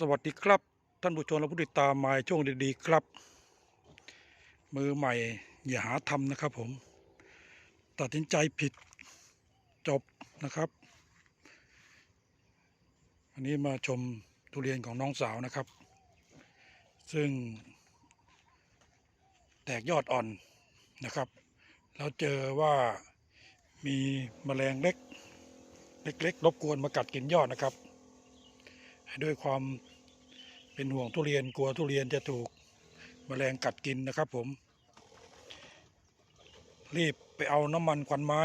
สวัสดีครับ ท่านผู้ชมและผู้ติดตามมาช่วงดีๆครับ มือใหม่ อย่าหาทำนะครับผม ตัดสินใจผิดจบนะครับ อันนี้มาชมทุเรียนของน้องสาวนะครับ ซึ่ง แตกยอดอ่อนนะครับ แล้วเจอว่ามีแมลงเล็ก เล็กๆรบกวนมากัดกินยอดนะครับ ด้วยความเป็นห่วงทุเรียนกลัวทุเรียนจะถูกแมลงกัดกินนะครับผม รีบไปเอาน้ำมันควันไม้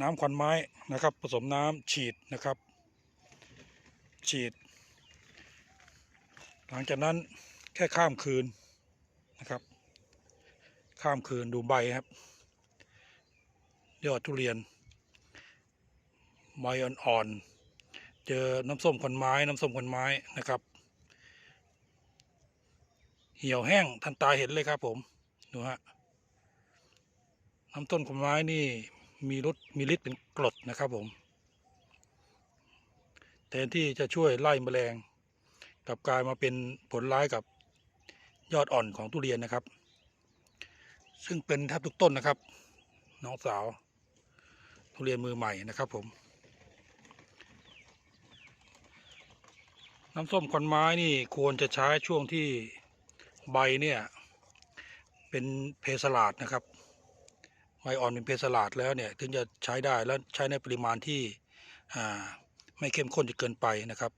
น้ำควันไม้นะครับ ผสมน้ำฉีดนะครับ ฉีด หลังจากนั้นแค่ข้ามคืนนะครับ ข้ามคืนดูใบครับ ยอดทุเรียนใบอ่อนๆ เจอน้ำส้มควันไม้ น้ำส้มควันไม้นะครับ เหี่ยวแห้งทันตาเห็นเลยครับผมดูฮะน้ำต้นควันไม้นี่มีรสมีฤทธิ์เป็นกรดนะครับผมแทนที่จะช่วยไล่แมลงกลับกลายมาเป็นผลร้ายกับยอดอ่อนของทุเรียนนะครับ ซึ่งเป็นแทบทุกต้นนะครับ น้องสาว ทุเรียนมือใหม่นะครับผม น้ำส้มควันไม้นี่ควรจะใช้ช่วงที่ใบเนี่ยเป็นเพสลาดนะครับใบอ่อนเป็นเพสลาดแล้วเนี่ยถึงจะใช้ได้แล้วใช้ในปริมาณที่ไม่เข้มข้นจนเกินไปนะครับ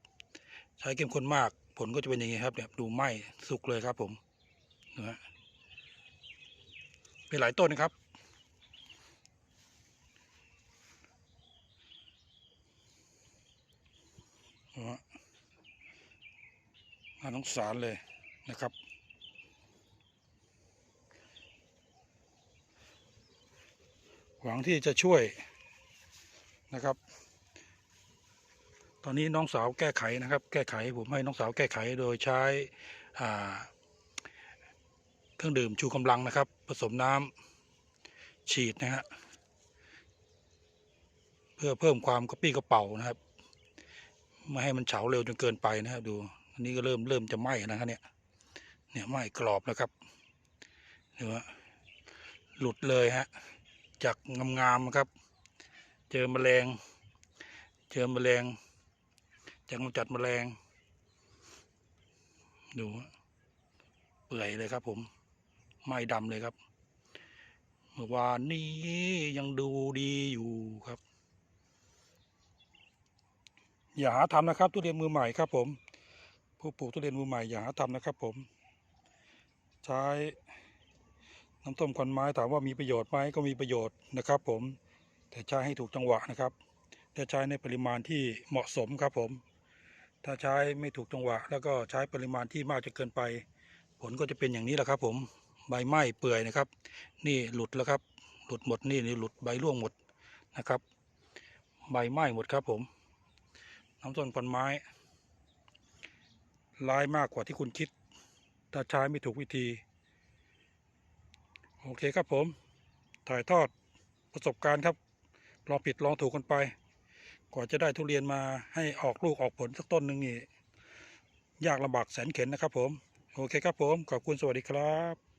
ใช้เข้มข้นมากผลก็จะเป็นอย่างนี้ครับเนี่ยดูไหมสุกเลยครับผมนะฮะเป็นหลายต้นนะครับ นะฮะน่า สงสารเลยนะครับ หวังที่จะช่วยนะครับ ตอนนี้น้องสาวแก้ไขนะครับ แก้ไขผมให้น้องสาวแก้ไขโดยใช้เครื่องดื่มชูกำลังนะครับ ผสมน้ำฉีดนะฮะเพื่อเพิ่มความกระปี้กระเป๋านะครับ ไม่ให้มันเฉาเร็วจนเกินไปนะครับดู นนี้ก็เริ่มเริ่มจะไหม้นะครับเนี่ย เนี่ยไหม้กรอบแล้วครับดูฮะหลุดเลยฮะ จากงามๆนะครับ เจอแมลง เจอแมลง จากกำจัดแมลง ดู เปื่อยเลยครับผม ไหม้ดำเลยครับ เมื่อวานนี้ยังดูดีอยู่ครับอย่าหาทำนะครับทุเรียนมือใหม่ครับผม ผู้ปลูกทุเรียนมือใหม่อย่าหาทำนะครับ ผม ใช้น้ำต้มควันไม้ถามว่ามีประโยชน์ไหมก็มีประโยชน์นะครับ ผมแต่ใช้ให้ถูกจังหวะนะครับแต่ใช้ในปริมาณที่เหมาะสมครับผม ถ้าใช้ไม่ถูกจังหวะ แล้วก็ใช้ปริมาณที่มากจนเกินไป ผลก็จะเป็นอย่างนี้แหละครับ ผมใบไหม้เปื่อยนะครับ นี่หลุดแล้วครับ หลุดหมดนี่นี่หลุดใบร่วงหมดนะครับ ใบไหม้หมดครับผมน้ำต้นควันไม้ ร้ายมากกว่าที่คุณคิด ถ้าใช้ไม่ถูกวิธี โอเคครับผม ถ่ายทอดประสบการณ์ครับ ลองผิดลองถูกกันไป กว่าจะได้ทุเรียนมาให้ออกลูกออกผลสักต้นหนึ่งนี่ยากลำบากแสนเข็นนะครับผม โอเคครับผม ขอบคุณสวัสดีครับ